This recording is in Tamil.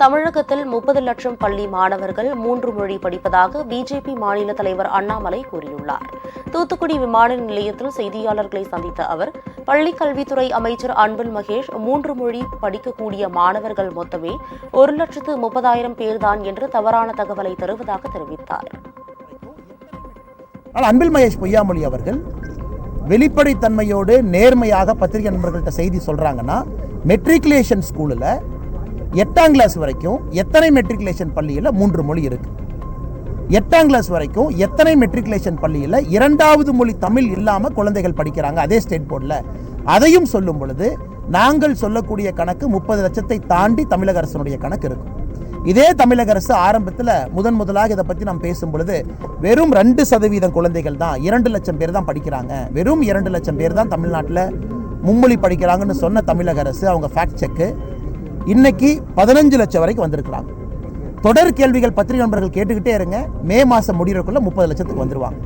தமிழகத்தில் முப்பது லட்சம் பள்ளி மாணவர்கள் மூன்று மொழி படிப்பதாக பிஜேபி மாநில தலைவர் அண்ணாமலை கூறியுள்ளார். தூத்துக்குடி விமான நிலையத்தில் செய்தியாளர்களை சந்தித்த அவர் பள்ளி கல்வித்துறை அமைச்சர் அன்பில் மகேஷ் மூன்று மொழி படிக்கக்கூடிய மாணவர்கள் மொத்தமே ஒரு லட்சத்து முப்பதாயிரம் பேர்தான் என்று தவறான தகவலை தருவதாக தெரிவித்தார். ஆனால் அன்பில் மகேஷ் பொய்யாமொழி அவர்கள் வெளிப்படைத்தன்மையோடு நேர்மையாக பத்திரிகை நண்பர்கள்ட்ட செய்தி சொல்கிறாங்கன்னா மெட்ரிகுலேஷன் ஸ்கூலில் எட்டாம் கிளாஸ் வரைக்கும் எத்தனை மெட்ரிகுலேஷன் பள்ளியில் மூன்று மொழி இருக்கு? எட்டாம் கிளாஸ் வரைக்கும் எத்தனை மெட்ரிகுலேஷன் பள்ளியில் இரண்டாவது மொழி தமிழ் இல்லாமல் குழந்தைகள் படிக்கிறாங்க அதே ஸ்டேட் போர்டில் அதையும் சொல்லும் பொழுது நாங்கள் சொல்லக்கூடிய கணக்கு முப்பது லட்சத்தை தாண்டி தமிழக அரசனுடைய கணக்கு இருக்கும். இதே தமிழக அரசு ஆரம்பத்தில் முதன் முதலாக இதை பற்றி நாம் பேசும் பொழுது வெறும் ரெண்டு சதவீதம் குழந்தைகள் தான் இரண்டு லட்சம் பேர் தான் படிக்கிறாங்க. வெறும் இரண்டு லட்சம் பேர் தான் தமிழ்நாட்டில் மும்மொழி படிக்கிறாங்கன்னு சொன்ன தமிழக அரசு அவங்க ஃபேக்ட் செக்கு இன்னைக்கு பதினஞ்சு லட்சம் வரைக்கும் வந்திருக்கிறாங்க. தொடர் கேள்விகள் பத்திரிகை நண்பர்கள் கேட்டுக்கிட்டே இருங்க. மே மாதம் முடிகிறக்குள்ளே முப்பது லட்சத்துக்கு வந்துருவாங்க.